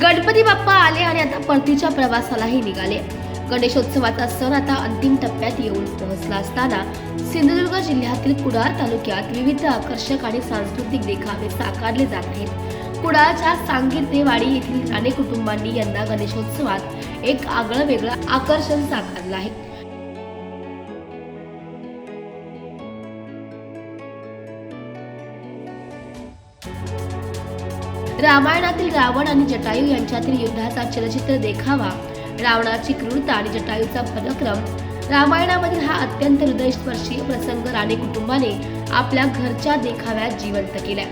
गणपती बाप्पा आले आणि आता परतीच्या प्रवासालाही निघाले. गणेशोत्सवाचा सण आता अंतिम टप्प्यात येऊन पोहोचला असताना सिंधुदुर्ग जिल्ह्यातील कुडाळ तालुक्यात विविध आकर्षक आणि सांस्कृतिक देखावे साकारले जात आहेत. कुडाळच्या सांगितेवाडी येथील राणे कुटुंबांनी यंदा गणेशोत्सवात एक आगळं वेगळं आकर्षण साकारलं आहे. रामायणातील रावण आणि जटायू यांच्यातील युद्धाचा चलचित्र देखावा रावणाची क्रूरता आणि जटायूचा पराक्रम रामायणामधील हा अत्यंत हृदयस्पर्शी प्रसंग राणे कुटुंबाने आपल्या घरच्या देखाव्यात जिवंत केलाय.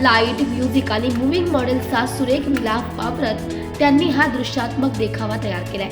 लाइट म्युझिक आणि मुव्हिंग मॉडेलचा सुरेख मिलाफ वापरत त्यांनी हा दृश्यात्मक देखावा तयार केलाय.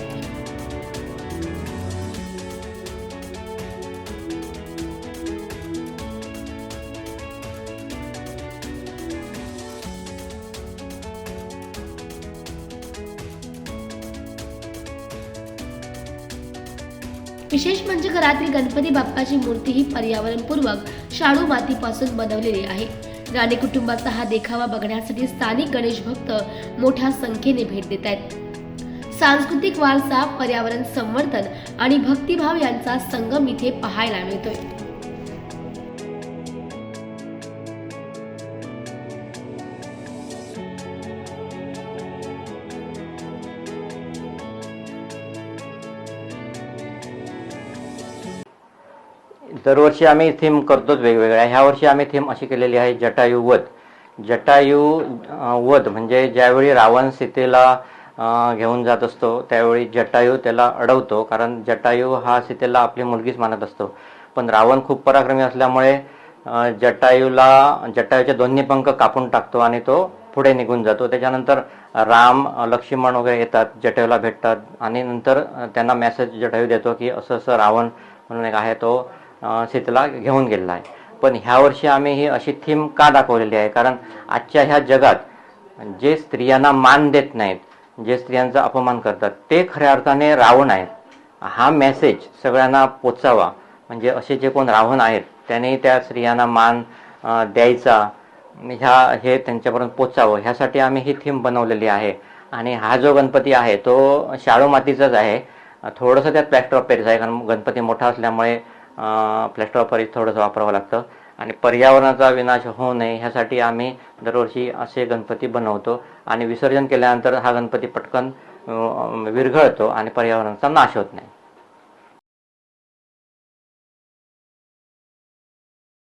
विशेष म्हणजे घरातील गणपती बाप्पाची मूर्ती ही पर्यावरणपूर्वक शाडू मातीपासून बनवलेली आहे. राणे कुटुंबाचा हा देखावा बघण्यासाठी स्थानिक गणेश भक्त मोठ्या संख्येने भेट देत आहेत. सांस्कृतिक वारसा पर्यावरण संवर्धन आणि भक्तिभाव यांचा संगम इथे पाहायला मिळतोय. दरवर्षी आम्ही थीम करतोच वेगवेगळ्या. ह्या वर्षी आम्ही थीम अशी केलेली आहे जटायू वध. जटायू वध म्हणजे ज्यावेळी रावण सीतेला घेऊन जात असतो त्यावेळी जटायू त्याला अडवतो कारण जटायू हा सीतेला आपली मुलगीच मानत असतो. पण रावण खूप पराक्रमी असल्यामुळे जटायूला जटायूचे दोन्ही पंख कापून टाकतो आणि तो पुढे निघून जातो. त्याच्यानंतर राम लक्ष्मण वगैरे येतात जटायूला भेटतात आणि नंतर त्यांना मेसेज जटायू देतो की असं असं रावण म्हणून एक आहे तो शेतीला घेऊन गेलेला आहे. पण ह्या वर्षी आम्ही ही अशी थीम का दाखवलेली आहे? कारण आजच्या ह्या जगात जे स्त्रियांना मान देत नाहीत जे स्त्रियांचा अपमान करतात ते खऱ्या अर्थाने रावण आहेत. हा मेसेज सगळ्यांना पोचावा. म्हणजे असे जे कोण रावण आहेत त्यांनी त्या स्त्रियांना मान द्यायचा. ह्या हे त्यांच्यापर्यंत पोचावं. ह्यासाठी आम्ही ही थीम बनवलेली आहे. आणि हा जो गणपती आहे तो शाडू मातीचाच आहे. थोडंसं त्यात प्लॅस्टर ऑफ पॅरिस आहे कारण गणपती मोठा असल्यामुळे प्लॅस्टर ऑफ पॅरिस थोडंसं वापरावं लागतं. आणि पर्यावरणाचा विनाश होऊ नये ह्यासाठी आम्ही दरवर्षी असे गणपती बनवतो. आणि विसर्जन केल्यानंतर हा गणपती पटकन विरघळतो आणि पर्यावरणाचा नाश होत नाही.